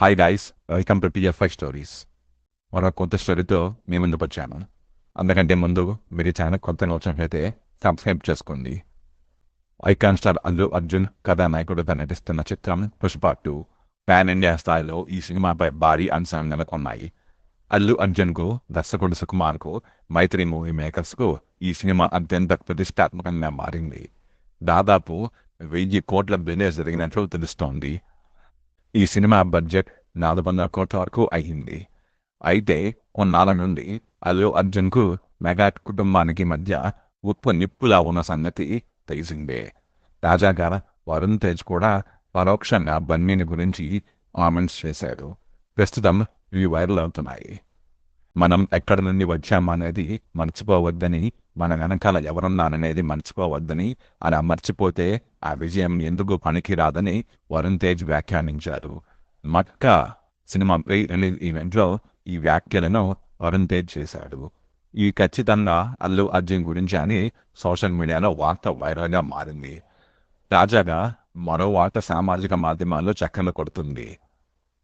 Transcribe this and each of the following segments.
Hi guys welcome to TFI stories మరో కొత్త స్టోరీతో మీ ముందుకు వచ్చాను. అందుకంటే ముందు మీరు ఛానల్ కొత్త వచ్చినట్లయితే సబ్స్క్రైబ్ చేసుకోండి. ఐకాన్ స్టార్ అల్లు అర్జున్ కథానాయకుడుగా నటిస్తున్న చిత్రం పుష్ప టూ పాన్ ఇండియా స్థాయిలో ఈ సినిమాపై భారీ అంశాలు నెలకొన్నాయి అల్లు అర్జున్కు దర్శకుడు సుకుమార్కు మైత్రి మూవీ మేకర్స్కు ఈ సినిమా అత్యంత ప్రతిష్టాత్మకంగా మారింది. దాదాపు వెయ్యి కోట్ల బిజినెస్ జరిగినట్లు తెలుస్తోంది. ఈ సినిమా బడ్జెట్ నాలుగు వందల కోట్ల వరకు అయింది అయితే కొన్నాళ్ళ నుండి అల్లు అర్జున్కు మెగా కుటుంబానికి మధ్య ఉప్పు నిప్పులా ఉన్న సంగతి తెలిసిందే. తాజాగా వరుణ్ తేజ్ కూడా పరోక్షంగా బన్నీని గురించి కామెంట్స్ చేశారు. ప్రస్తుతం ఇవి వైరల్ అవుతున్నాయి. మనం ఎక్కడి నుండి వచ్చామనేది మర్చిపోవద్దని మన వెనకాల ఎవరున్నాననేది మర్చిపోవద్దని అలా మర్చిపోతే ఆ విజయం ఎందుకు పనికిరాదని వరుణ్ తేజ్ వ్యాఖ్యానించారు. మక్క సినిమా రిలీజ్ ఈవెంట్లో ఈ వ్యాఖ్యలను వరుణ్ తేజ్ చేశాడు. ఈ ఖచ్చితంగా అల్లు అర్జున్ గురించి అని సోషల్ మీడియాలో వార్త వైరల్గా మారింది. తాజాగా మరో వార్త సామాజిక మాధ్యమాల్లో చక్కర్లు కొడుతుంది.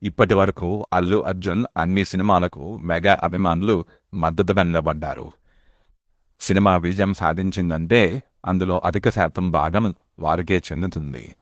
ఇప్పటి వరకు అల్లు అర్జున్ అన్ని సినిమాలకు మెగా అభిమానులు మద్దతుగా నిలబడ్డారు సినిమా విజయం సాధించిందంటే అందులో అధిక శాతం భాగం వారికే చెందుతుంది.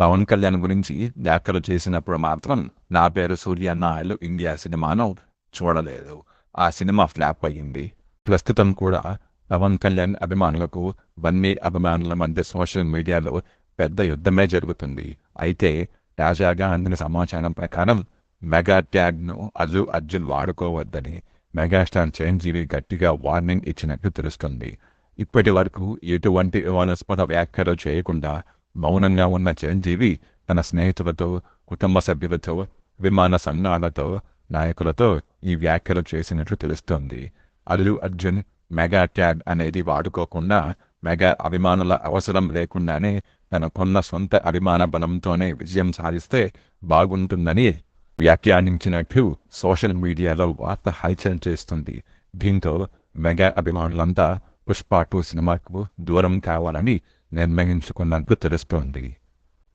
పవన్ కళ్యాణ్ గురించి వ్యాఖ్యలు చేసినప్పుడు మాత్రం నా పేరు సూర్య నాయలు ఇండియా సినిమాను చూడలేదు. ఆ సినిమా ఫ్లాప్ అయ్యింది. ప్రస్తుతం కూడా పవన్ కళ్యాణ్ అభిమానులకు వన్నీ అభిమానుల మధ్య సోషల్ మీడియాలో పెద్ద యుద్ధమే జరుగుతుంది. అయితే తాజాగా అందిన సమాచారం ప్రకారం మెగా ట్యాగ్ను అజు అర్జున్ వాడుకోవద్దని మెగాస్టార్ చిరంజీవి గట్టిగా వార్నింగ్ ఇచ్చినట్టు తెలుస్తుంది. ఇప్పటి వరకు ఎటువంటి వివాదాస్పద వ్యాఖ్యలు చేయకుండా మౌనంగా ఉన్న చిరంజీవి తన స్నేహితులతో కుటుంబ సభ్యులతో విమాన సంఘాలతో నాయకులతో ఈ వ్యాఖ్యలు చేసినట్లు తెలుస్తోంది. అల్లు అర్జున్ మెగా ట్యాగ్ అనేది వాడుకోకుండా మెగా అభిమానుల అవసరం లేకుండానే తన కొన్న సొంత అభిమాన బలంతోనే విజయం సాధిస్తే బాగుంటుందని వ్యాఖ్యానించినట్టు సోషల్ మీడియాలో వార్త హైచల్ చేస్తుంది. దీంతో మెగా అభిమానులంతా పుష్ప టూ సినిమాకు దూరం కావాలని నిర్ణయించుకున్నట్లు తెలుస్తోంది.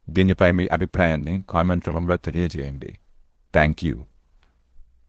దీనిపై మీ అభిప్రాయాన్ని కామెంట్ రూపంలో తెలియజేయండి. Thank you.